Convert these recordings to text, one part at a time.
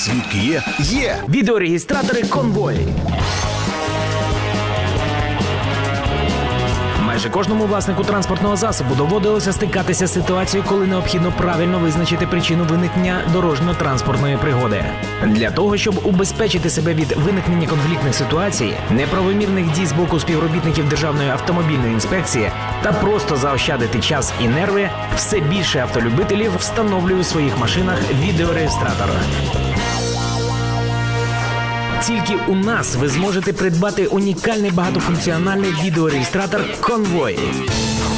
Свідки є? Є! Відеореєстратори конвой. Майже кожному власнику транспортного засобу доводилося стикатися з ситуацією, коли необхідно правильно визначити причину виникнення дорожньо-транспортної пригоди. Для того, щоб убезпечити себе від виникнення конфліктних ситуацій, неправомірних дій з боку співробітників Державної автомобільної інспекції та просто заощадити час і нерви, все більше автолюбителів встановлюють у своїх машинах відеореєстратор. Тільки у нас ви зможете придбати унікальний багатофункціональний відеореєстратор Конвой.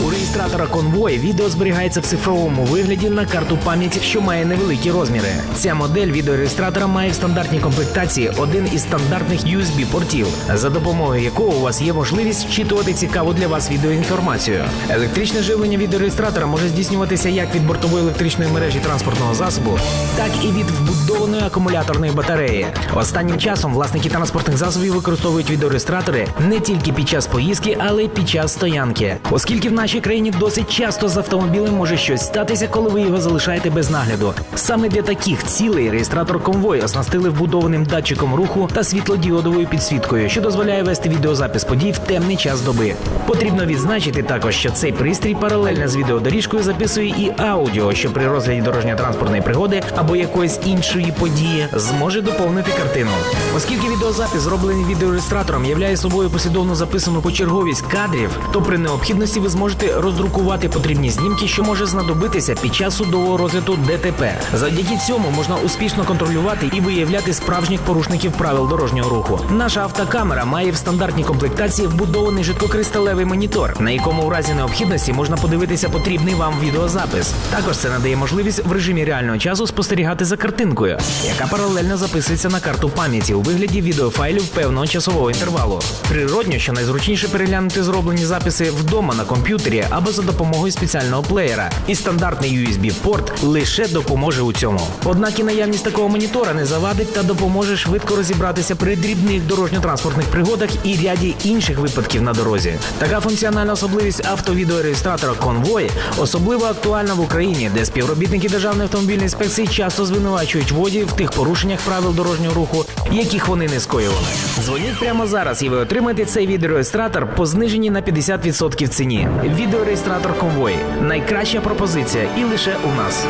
У реєстратора Конвой відео зберігається в цифровому вигляді на карту пам'яті, що має невеликі розміри. Ця модель відеореєстратора має в стандартній комплектації один із стандартних USB-портів, за допомогою якого у вас є можливість вчитувати цікаву для вас відеоінформацію. Електричне живлення відеореєстратора може здійснюватися як від бортової електричної мережі транспортного засобу, так і від вбудованої акумуляторної батареї. Останнім часом власники транспортних засобів використовують відеореєстратори не тільки під час поїздки, але й під час стоянки, оскільки в нашій країні досить часто з автомобілем може щось статися, коли ви його залишаєте без нагляду. Саме для таких цілей реєстратор конвой оснастили вбудованим датчиком руху та світлодіодовою підсвіткою, що дозволяє вести відеозапис подій в темний час доби. Потрібно відзначити також, що цей пристрій паралельно з відеодоріжкою записує і аудіо, що при розгляді дорожньо-транспортної пригоди або якоїсь іншої події зможе доповнити картину. Оскільки відеозапис, зроблений відеореєстратором, являє собою послідовно записану почерговість кадрів, то при необхідності ви зможете роздрукувати потрібні знімки, що може знадобитися під час судового розгляду ДТП. Завдяки цьому можна успішно контролювати і виявляти справжніх порушників правил дорожнього руху. Наша автокамера має в стандартній комплектації вбудований жидкокристалевий монітор, на якому в разі необхідності можна подивитися потрібний вам відеозапис. Також це надає можливість в режимі реального часу спостерігати за картинкою, яка паралельно записується на карту пам'яті у вигляді відеофайлів певного часового інтервалу. Природньо, що найзручніше переглянути зроблені записи вдома на комп'ютері або за допомогою спеціального плеєра. І стандартний USB-порт лише допоможе у цьому. Однак і наявність такого монітора не завадить та допоможе швидко розібратися при дрібних дорожньо-транспортних пригодах і ряді інших випадків на дорозі. Така функціональна особливість автовідеореєстратора Конвой особливо актуальна в Україні, де співробітники Державної автомобільної інспекції часто звинувачують водіїв в тих порушеннях правил дорожнього руху, яких вони не скоювали. Дзвоніть прямо зараз, і ви отримаєте цей відеореєстратор по зниженні на 50% ціні. Відеореєстратор Конвой найкраща пропозиція і лише у нас.